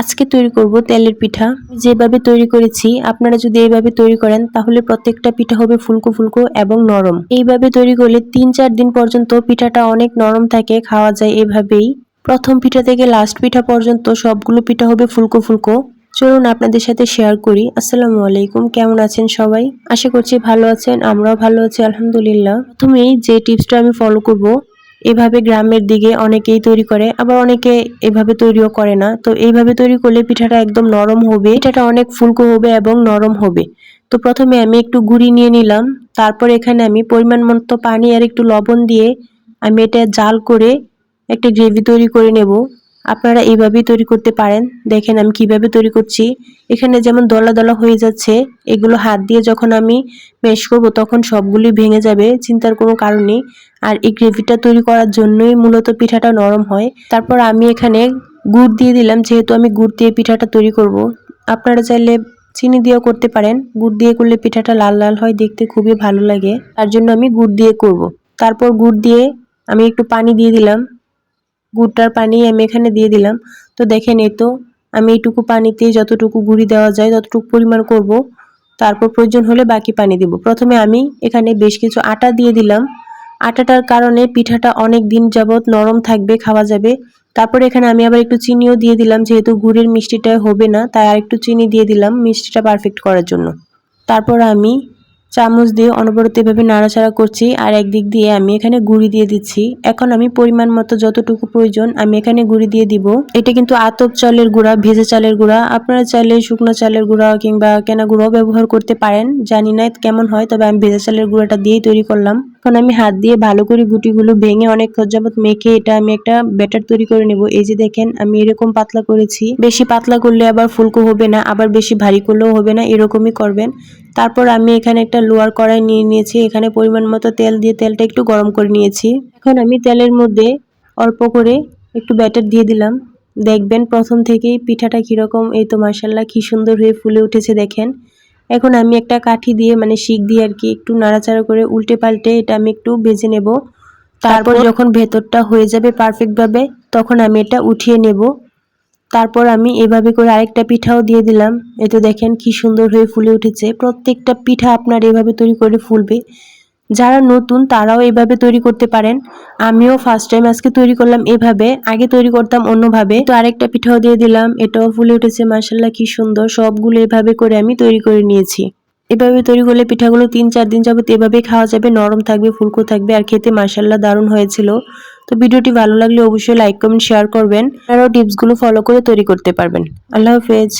আজকে তৈরি করব তেলের পিঠা। যেভাবে তৈরি করেছি, আপনারা যদি এইভাবে তৈরি করেন, তাহলে প্রত্যেকটা পিঠা হবে ফুলকো ফুলকো এবং নরম। এইভাবে তৈরি করলে তিন চার দিন পর্যন্ত পিঠাটা অনেক নরম থাকে, খাওয়া যায় এভাবেই। প্রথম পিঠা থেকে লাস্ট পিঠা পর্যন্ত সবগুলো পিঠা হবে ফুলকো ফুলকো। চলুন আপনাদের সাথে শেয়ার করি। আসসালামু আলাইকুম, কেমন আছেন সবাই? আশা করছি ভালো আছেন, আমরাও ভালো আছি, আলহামদুলিল্লাহ। প্রথমেই যে টিপসটা আমি ফলো করব এভাবে গ্রামের দিকে অনেকেই তৈরি করে, আবার অনেকে এভাবে তৈরিও করে না। তো এইভাবে তৈরি করলে পিঠাটা একদম নরম হবে, পিঠাটা অনেক ফুলকো হবে এবং নরম হবে। তো প্রথমে আমি একটু গুড়ি নিয়ে নিলাম, তারপর এখানে আমি পরিমাণ মতো পানি আর একটু লবণ দিয়ে আমি এটা জাল করে একটা গ্রেভি তৈরি করে নেব। আপনারা এইভাবেই তৈরি করতে পারেন। দেখেন আমি কীভাবে তৈরি করছি। এখানে যেমন দলা দলা হয়ে যাচ্ছে, এগুলো হাত দিয়ে যখন আমি মেশ করব তখন সবগুলি ভেঙে যাবে, চিন্তার কোনো কারণ নেই। আর এই গ্রেভিটা তৈরি করার জন্যই মূলত পিঠাটা নরম হয়। তারপর আমি এখানে গুড় দিয়ে দিলাম, যেহেতু আমি গুড় দিয়ে পিঠাটা তৈরি করব। আপনারা চাইলে চিনি দিয়েও করতে পারেন। গুড় দিয়ে করলে পিঠাটা লাল লাল হয়, দেখতে খুবই ভালো লাগে। তার জন্য আমি গুড় দিয়ে করব। তারপর গুড় দিয়ে আমি একটু পানি দিয়ে দিলাম। গুড়টার পানি আমি এখানে দিয়ে দিলাম। তো দেখেন এই তো, আমি এইটুকু পানিতে যতটুকু গুঁড়ি দেওয়া যায়, ততটুকু পরিমাণ করব। তারপর প্রয়োজন হলে বাকি পানি দেব। প্রথমে আমি এখানে বেশ কিছু আটা দিয়ে দিলাম। আটাটার কারণে পিঠাটা অনেক দিন যাবৎ নরম থাকবে, খাওয়া যাবে। তারপর এখানে আমি আবার একটু চিনিও দিয়ে দিলাম, যেহেতু গুড়ের মিষ্টিটা হবে না, তাই আর একটু চিনি দিয়ে দিলাম মিষ্টিটা পারফেক্ট করার জন্য। তারপর আমি চামচ দিয়ে অনবরত এভাবে নাড়াচাড়া করছি আর একদিক দিয়ে আমি এখানে গুঁড়ি দিয়ে দিচ্ছি। এখন আমি পরিমাণ মতো যতটুকু প্রয়োজন আমি এখানে গুঁড়ি দিয়ে দিব। এটা কিন্তু আতপ চালের গুঁড়া, ভেজে চালের গুঁড়া। আপনারা চাইলে শুকনো চালের গুঁড়া কিংবা কেনা গুঁড়াও ব্যবহার করতে পারেন। জানি না কেমন হয়, তবে আমি ভেজে চালের গুঁড়াটা দিয়েই তৈরি করলাম। এখন আমি হাত দিয়ে ভালো করে গুটিগুলো ভেঙে অনেক যাবত মেখে এটা আমি একটা ব্যাটার তৈরি করে নেব। এই যে দেখেন, আমি এরকম পাতলা করেছি। বেশি পাতলা করলে আবার ফুলকো হবে না, আবার বেশি ভারী করলেও হবে না, এরকমই করবেন। তারপর আমি এখানে একটা লোয়ার কড়াই নিয়ে নিয়েছি, এখানে পরিমাণ মতো তেল দিয়ে তেলটা একটু গরম করে নিয়েছি। এখন আমি তেলের মধ্যে অল্প করে একটু ব্যাটার দিয়ে দিলাম। দেখবেন প্রথম থেকেই পিঠাটা কীরকম, এই তো মার্শাল্লাহ কী সুন্দর হয়ে ফুলে উঠেছে দেখেন। এখন আমি একটা কাঠি দিয়ে মানে শিক দিয়ে আর কি একটু নাড়াচাড়া করে উল্টে পাল্টে এটা আমি একটু ভেজে নেব। তারপর যখন ভেতরটা হয়ে যাবে পারফেক্টভাবে তখন আমি এটা উঠিয়ে নেব। তারপর আমি এভাবে করে আরেকটা পিঠাও দিয়ে দিলাম। এতে দেখেন কি সুন্দর হয়ে ফুলে উঠেছে। প্রত্যেকটা পিঠা আপনার এভাবে তৈরি করে ফুলবে। যারা নতুন, তারাও এভাবে তৈরি করতে পারেন। আমিও ফার্স্ট টাইম আজকে তৈরি করলাম এভাবে। আগে তৈরি করতাম অন্যভাবে। তো আরেকটা পিঠাও দিয়ে দিলাম। এটাও ফুলে উঠেছে মার্শাল্লাহ কি সুন্দর। সবগুলো এভাবে করে আমি তৈরি করে নিয়েছি। এভাবে তৈরি করলে পিঠাগুলো তিন, চার দিন যাবত এভাবে খাওয়া যাবে। নরম থাকবে, ফুলকো থাকবে আর খেতে মার্শাল্লাহ দারুণ হয়েছিল। তো ভিডিওটি ভালো লাগলে অবশ্যই লাইক কমেন্ট শেয়ার করবেন। আরও টিপসগুলো ফলো করে তৈরি করতে পারবেন। আল্লাহ হাফেজ।